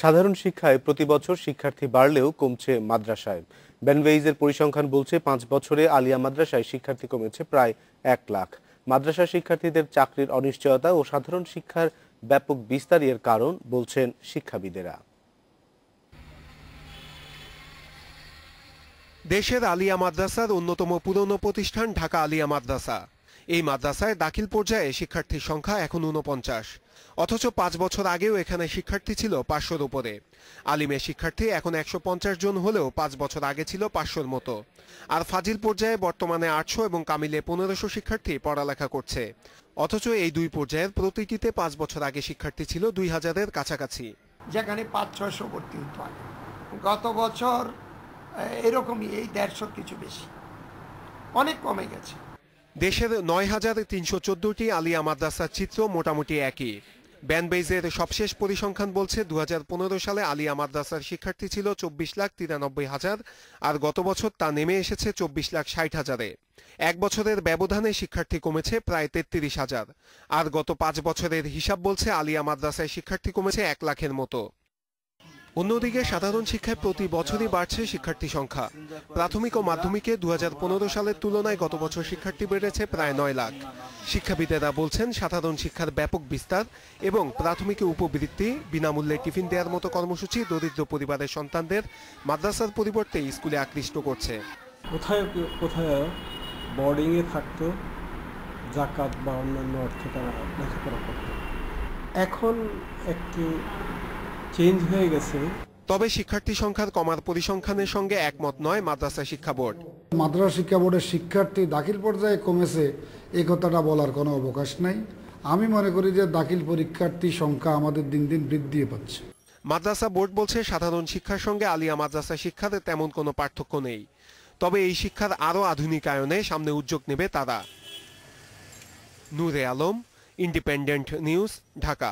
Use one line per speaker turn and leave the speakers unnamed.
সাধারণ শিক্ষায় প্রতি বছর শিক্ষার্থী বাড়লেও কমছে মাদ্রাসায়। ব্যানভেইজের পরিসংখ্যান বলছে, পাঁচ বছরে আলিয়া মাদ্রাসায় শিক্ষার্থী কমেছে প্রায় এক লাখ। মাদ্রাসা শিক্ষার্থীদের চাকরির অনিশ্চয়তা ও সাধারণ শিক্ষার ব্যাপক বিস্তার এর কারণ বলছেন শিক্ষাবিদেরা।
দেশের আলিয়া মাদ্রাসার অন্যতম পুরনো প্রতিষ্ঠান ঢাকা আলিয়া মাদ্রাসা। এই মাদ্রাসায় দাখিল পর্যায়ে শিক্ষার্থীর সংখ্যা এখন ঊনপঞ্চাশ। অথচ পাঁচ বছর আগেও এখানে শিক্ষার্থী ছিল পাঁচশোর উপরে। আলিমের শিক্ষার্থী এখন একশো পঞ্চাশ জন হলেও পাঁচ বছর আগে ছিল পাঁচশোর মতো। আর ফাজিল পর্যায়ে বর্তমানে আটশো এবং কামিলে পনেরোশো শিক্ষার্থী পড়ালেখা করছে। অথচ এই দুই পর্যায়ের প্রতিটিতে পাঁচ বছর আগে শিক্ষার্থী ছিল দুই হাজারের কাছাকাছি।
যেখানে পাঁচ ছয়শো ভর্তি হতো গত বছর এরকমই এই দেড়শোর কিছু বেশি। অনেক কমে গেছে।
দেশের নয় হাজার তিনশো চোদ্দটি আলিয়া মাদ্রাসার চিত্র মোটামুটি একই। ব্যানবেইজের সবশেষ পরিসংখ্যান বলছে দু হাজার পনেরো সালে আলিয়া মাদ্রাসার শিক্ষার্থী ছিল চব্বিশ লাখ তিরানব্বই হাজার আর গত বছর তা নেমে এসেছে চব্বিশ লাখ ষাট হাজারে। এক বছরের ব্যবধানে শিক্ষার্থী কমেছে প্রায় তেত্রিশ হাজার। আর গত পাঁচ বছরের হিসাব বলছে, আলিয়া মাদ্রাসায় শিক্ষার্থী কমেছে এক লাখের মতো। অন্যদিকে সাধারণ শিক্ষায় প্রতি বছরই বাড়ছে শিক্ষার্থী সংখ্যা। প্রাথমিক ও মাধ্যমিকে দু হাজার পনেরো সালের তুলনায় গত বছর শিক্ষার্থী বেড়েছে প্রায় নয় লাখ। শিক্ষাবিদেরা বলছেন, সাধারণ শিক্ষার ব্যাপক বিস্তার এবং প্রাথমিকে উপবৃত্তি, বিনামূল্যে টিফিন দেওয়ার মতো কর্মসূচি দরিদ্র পরিবারের সন্তানদের মাদ্রাসার পরিবর্তে স্কুলে আকৃষ্ট করছে।
কোথায় কোথায় বোর্ডিংয়ে থাকতো, জাকাত বা অন্যান্য অর্থে তারা লেখাপড়া করতো? এখন একটু চেঞ্জ হয়ে গেছে।
তবে শিক্ষার্থী সংখ্যার কমার পরিসংখ্যানের সঙ্গে একমত নয় মাদ্রাসা শিক্ষা বোর্ড।
মাদ্রাসা শিক্ষা বোর্ডের শিক্ষার্থী দাখিল পর্যায়ে কমেছে এই কথাটা বলার কোনো অবকাশ নাই। আমি মনে করি যে দাখিল পরীক্ষার্থী সংখ্যা আমাদের দিন দিন বৃদ্ধি পাচ্ছে।
মাদ্রাসা বোর্ড বলছে সাধারণ শিক্ষার সঙ্গে আলিয়া মাদ্রাসা শিক্ষার তেমন কোনো পার্থক্য নেই। তবে এই শিক্ষার আরও আধুনিকায়নে সামনে উদ্যোগ নেবে তারা। Nure Alam independent news Dhaka.